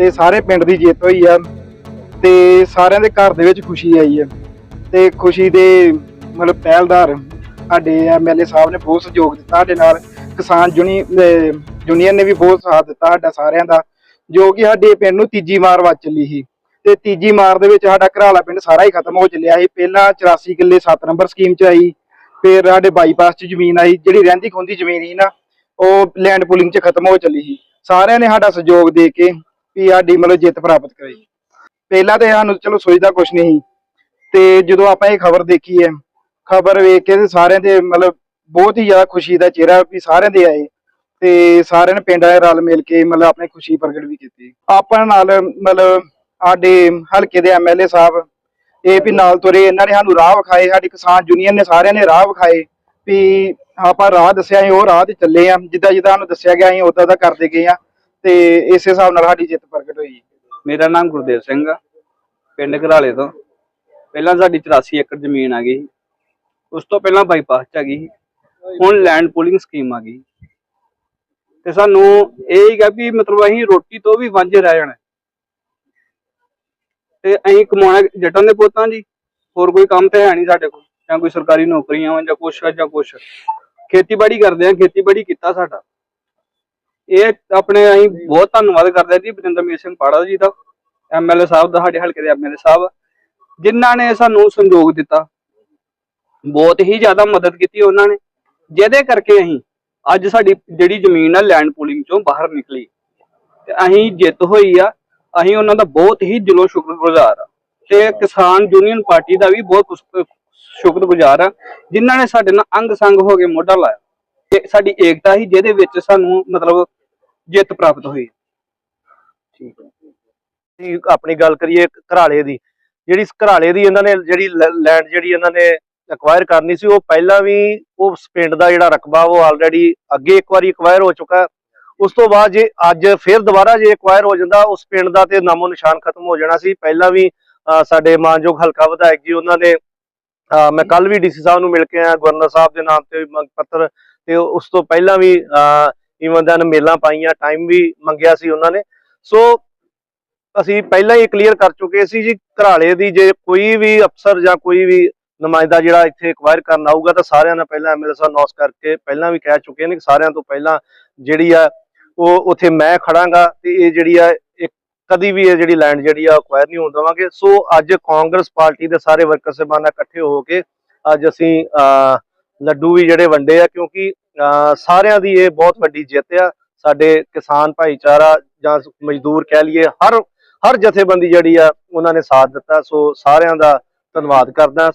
ਤੇ ਸਾਰੇ ਪਿੰਡ ਦੀ ਜਿੱਤ ਹੋਈ ਆ ਤੇ ਸਾਰਿਆਂ ਦੇ ਘਰ ਦੇ ਵਿੱਚ ਖੁਸ਼ੀ ਆਈ ਹੈ ਤੇ ਖੁਸ਼ੀ ਦੇ ਮਤਲਬ ਪਹਿਲਦਾਰ ਸਾਡੇ ਐਮਐਲਏ ਸਾਹਿਬ ਨੇ ਬਹੁਤ ਸਹਿਯੋਗ ਦਿੱਤਾ ਸਾਡੇ ਨਾਲ। ਕਿਸਾਨ ਯੂਨੀ ਯੂਨੀਅਨ ਨੇ ਵੀ ਬਹੁਤ ਸਾਥ ਦਿੱਤਾ ਸਾਡਾ ਸਾਰਿਆਂ ਦਾ, ਜੋ ਕਿ ਸਾਡੇ ਪਿੰਡ ਨੂੰ ਤੀਜੀ ਮਾਰ ਵੱਜ ਚੱਲੀ ਸੀ। ਤੇ ਤੀਜੀ ਮਾਰ ਦੇ ਵਿੱਚ ਸਾਡਾ ਘਰਾਲਾ ਪਿੰਡ ਸਾਰਾ ਹੀ ਖਤਮ ਹੋ ਚੱਲਿਆ ਸੀ। ਪਹਿਲਾਂ 84 ਕਿੱਲੇ 7 ਨੰਬਰ ਸਕੀਮ ਚ ਆਈ, ਫਿਰ ਸਾਡੇ ਬਾਈਪਾਸ ਚ ਜ਼ਮੀਨ ਆਈ, ਜਿਹੜੀ ਰਹਿੰਦੀ ਖੁੰਦੀ ਜ਼ਮੀਨ ਸੀ ਨਾ, ਉਹ ਲੈਂਡ ਪੂਲਿੰਗ ਚ ਖਤਮ ਹੋ ਚੱਲੀ ਸੀ। ਸਾਰਿਆਂ ਨੇ ਸਾਡਾ ਸਹਿਯੋਗ ਦੇ ਕੇ ਵੀ ਸਾਡੀ ਮਤਲਬ ਜਿੱਤ ਪ੍ਰਾਪਤ ਕਰਾਈ ਪਹਿਲਾਂ ਤੇ ਸਾਨੂੰ ਚਲੋ ਸੋਚਦਾ ਕੁਝ ਨਹੀਂ। ਸੀ ਤੇ ਜਦੋਂ ਆਪਾਂ ਇਹ ਖਬਰ ਦੇਖੀ ਹੈ, ਖਬਰ ਵੇਖ ਕੇ ਤੇ ਸਾਰਿਆਂ ਦੇ ਮਤਲਬ ਬਹੁਤ ਹੀ ਜ਼ਿਆਦਾ ਖੁਸ਼ੀ ਦਾ ਚਿਹਰਾ ਵੀ ਸਾਰਿਆਂ ਦੇ ਆਏ। ਤੇ ਸਾਰਿਆਂ ਨੇ ਪਿੰਡ ਵਾਲੇ ਰਲ ਮਿਲ ਕੇ ਮਤਲਬ ਆਪਣੀ ਖੁਸ਼ੀ ਪ੍ਰਗਟ ਵੀ ਕੀਤੀ। ਆਪਾਂ ਨਾਲ ਮਤਲਬ ਸਾਡੇ ਹਲਕੇ ਦੇ ਐਮਐਲਏ ਸਾਹਿਬ, ਇਹ ਵੀ ਨਾਲ ਤੁਰੇ, ਇਹਨਾਂ ਨੇ ਸਾਨੂੰ ਰਾਹ ਵਿਖਾਏ, ਸਾਡੀ ਕਿਸਾਨ ਯੂਨੀਅਨ ਨੇ ਸਾਰਿਆਂ ਨੇ ਰਾਹ ਵਿਖਾਏ ਵੀ ਆਪਾਂ ਰਾਹ ਦੱਸਿਆ ਸੀ ਉਹ ਰਾਹ ਤੇ ਚੱਲੇ ਆ ਜਿੱਦਾਂ ਜਿੱਦਾਂ ਸਾਨੂੰ ਦੱਸਿਆ ਗਿਆ ਅਸੀਂ ਉਦਾਂ ਦਾ ਕਰਦੇ ਗਏ ਆ ਤੇ ਇਸੇ ਹਿਸਾਬ ਨਾਲ ਸਾਡੀ ਜਿੱਤ ਪ੍ਰਗਟ ਹੋਈ ਮੇਰਾ ਨਾਮ ਗੁਰਦੇਵ ਸਿੰਘ ਆ, ਪਿੰਡ ਘਰਾਲੇ ਤੋਂ। ਪਹਿਲਾਂ ਸਾਡੀ 84 ਏਕੜ ਜ਼ਮੀਨ ਆ ਗਈ ਉਸ ਤੋਂ ਪਹਿਲਾਂ ਬਾਈਪਾਸ ਚ ਆ ਗਈ ਹੁਣ ਲੈਂਡ ਪੂਲਿੰਗ ਸਕੀਮ ਆ ਗਈ ਤੇ ਸਾਨੂੰ ਇਹ ਹੀ ਗਾ ਵੀ ਮਤਲਬ ਅਸੀਂ ਰੋਟੀ ਤੋਂ ਵੀ ਵਾਂਝੇ ਰਹਿ ਜਾਣਾ। ਤੇ ਅਸੀਂ ਕਮਾਉਣਾ ਜੱਟਾਂ ਦੇ ਪੁੱਤਾਂ ਜੀ। ਹੋਰ ਕੋਈ ਕੰਮ ਤੇ ਹੈ ਨਹੀਂ ਸਾਡੇ ਕੋਲ। ਜਾਂ ਕੋਈ ਸਰਕਾਰੀ ਨੌਕਰੀਆਂ ਵਾਂ ਜਾਂ ਕੁਛ ਆ ਜਾਂ ਕੁਛ। ਖੇਤੀਬਾੜੀ ਕਰਦੇ ਆ, ਖੇਤੀਬਾੜੀ ਕੀਤਾ ਸਾਡਾ। ਇਹ ਆਪਣੇ ਅਸੀਂ ਬਹੁਤ ਧੰਨਵਾਦ ਕਰਦੇ ਹਾਂ ਬਜਿੰਦਰ ਬਰਿੰਦਰਮੀਰ ਸਿੰਘ ਪਾੜਾ ਜੀ ਦਾ ਐਮਐਲਏ ਸਾਹਿਬ ਦਾ, ਸਾਡੇ ਹਲਕੇ ਦੇ ਐਮਐਲਏ ਸਾਹਿਬ, ਜਿਨ੍ਹਾਂ ਨੇ ਸਾਨੂੰ ਸੰਯੋਗ ਦਿੱਤਾ। ਬਹੁਤ ਹੀ ਜ਼ਿਆਦਾ ਮਦਦ ਕੀਤੀ ਉਹਨਾਂ ਨੇ। ਜਿਹਦੇ ਕਰਕੇ ਅਸੀਂ ਅੱਜ ਸਾਡੀ ਜਿਹੜੀ ਜ਼ਮੀਨ ਆ ਲੈਂਡ ਪੂਲਿੰਗ ਚੋਂ ਬਾਹਰ ਨਿਕਲੀ। ਤੇ ਅਸੀਂ ਜਿੱਤ ਹੋਈ ਆ। ਅਸੀਂ ਉਹਨਾਂ ਦਾ ਬਹੁਤ ਹੀ ਦਿਲੋਂ ਸ਼ੁਕਰਗੁਜ਼ਾਰ ਆ। ਤੇ ਕਿਸਾਨ ਯੂਨੀਅਨ ਪਾਰਟੀ ਦਾ ਵੀ ਬਹੁਤ ਕੁਸ- ਸ਼ੁਕਰਗੁਜ਼ਾਰ ਆ, ਜਿਨ੍ਹਾਂ ਨੇ ਸਾਡੇ ਨਾਲ ਅੰਗ ਸੰਗ ਹੋ ਕੇ ਮੋਢਾ ਲਾਇਆ। ਤੇ ਸਾਡੀ ਏਕਤਾ ਹੀ ਜਿਹਦੇ ਵਿੱਚ ਸਾਨੂੰ ਮਤਲਬ ਜਿੱਤ ਪ੍ਰਾਪਤ ਹੋਈ। ਅਸੀਂ ਆਪਣੀ ਗੱਲ ਕਰੀਏ ਘਰਾਲੇ ਦੀ। ਜਿਹੜੀ ਘਰਾਲੇ ਦੀ ਇਹਨਾਂ ਨੇ ਜਿਹੜੀ ਲੈਂਡ ਜਿਹੜੀ ਇਹਨਾਂ ਨੇ ਐਕਵਾਇਰ ਕਰਨੀ ਸੀ ਉਹ ਪਹਿਲਾਂ ਵੀ ਉਸ ਪਿੰਡ ਦਾ ਜਿਹੜਾ ਰਕਬਾ ਉਹ ਆਲਰੇਡੀ ਅੱਗੇ ਇੱਕ ਵਾਰੀ ਐਕਵਾਇਰ ਹੋ ਚੁੱਕਾ। ਉਸ ਤੋਂ ਬਾਅਦ ਜੇ ਅੱਜ ਫਿਰ ਦੁਬਾਰਾ ਜੇ ਐਕਵਾਇਰ ਹੋ ਜਾਂਦਾ ਉਸ ਪਿੰਡ ਦਾ ਤੇ ਨਾਮੋ ਨਿਸ਼ਾਨ ਖਤਮ ਹੋ ਜਾਣਾ ਸੀ। ਪਹਿਲਾਂ ਵੀ ਅਹ, ਸਾਡੇ ਮਾਨਯੋਗ ਹਲਕਾ ਵਿਧਾਇਕ ਜੀ ਉਹਨਾਂ ਨੇ ਮੈਂ ਕੱਲ ਵੀ ਡੀਸੀ ਸਾਹਿਬ ਨੂੰ ਮਿਲ ਕੇ ਆਇਆ ਗਵਰਨਰ ਸਾਹਿਬ ਦੇ ਨਾਮ ਤੇ ਮੰਗ ਪੱਤਰ ਤੇ ਉਸ ਤੋਂ ਪਹਿਲਾਂ ਵੀ ਈਵਨ ਨੇ ਮੇਲਾਂ ਪਾਈਆਂ ਟਾਈਮ ਵੀ ਮੰਗਿਆ ਸੀ ਉਹਨਾਂ ਨੇ। ਸੋ ਅਸੀਂ ਪਹਿਲਾਂ ਹੀ ਕਲੀਅਰ ਕਰ ਚੁੱਕੇ ਸੀ ਜੀ ਘਰਾਲੇ ਦੀ ਜੇ ਕੋਈ ਵੀ ਅਫਸਰ ਜਾਂ ਕੋਈ ਵੀ ਨੁਮਾਇੰਦਾ ਜਿਹੜਾ ਇੱਥੇ ਐਕਵਾਇਰ ਕਰਨ ਆਊਗਾ ਤਾਂ ਸਾਰਿਆਂ ਨਾਲ ਪਹਿਲਾਂ ਐਮਐਲਏ ਸਾਹਿਬ ਨੌਸ ਕਰਕੇ ਪਹਿਲਾਂ ਵੀ ਕਹਿ ਚੁੱਕੇ ਨੇ ਕਿ ਸਾਰਿਆਂ ਤੋਂ ਪਹਿਲਾਂ ਜਿਹੜੀ ਆ ਉਹ ਉੱਥੇ ਮੈਂ ਖੜਾਂਗਾ ਤੇ ਇਹ ਜਿਹੜੀ ਆ ਕਦੀ ਵੀ ਇਹ ਜਿਹੜੀ ਲੈਂਡ ਜਿਹੜੀ ਆ ਐਕਵਾਇਰ ਨਹੀਂ ਹੋਣ ਦੇਵਾਂਗੇ। ਸੋ ਅੱਜ ਕਾਂਗਰਸ ਪਾਰਟੀ ਦੇ ਸਾਰੇ ਵਰਕਰ ਸਹਿਬਾਨਾਂ ਇਕੱਠੇ ਹੋ ਕੇ ਅੱਜ ਅਸੀਂ ਅਹ, ਲੱਡੂ ਵੀ ਜਿਹੜੇ ਵੰਡੇ ਆ ਕਿਉਂਕਿ ਅਹ, ਸਾਰਿਆਂ ਦੀ ਇਹ ਬਹੁਤ ਵੱਡੀ ਜਿੱਤ ਆ। ਸਾਡੇ ਕਿਸਾਨ ਭਾਈਚਾਰਾ ਜਾਂ ਮਜ਼ਦੂਰ ਕਹਿ ਲਈਏ ਹਰ ਹਰ ਜਥੇਬੰਦੀ ਜਿਹੜੀ ਆ ਉਹਨਾਂ ਨੇ ਸਾਥ ਦਿੱਤਾ। ਸੋ ਸਾਰਿਆਂ ਦਾ ਧੰਨਵਾਦ ਕਰਦਾ।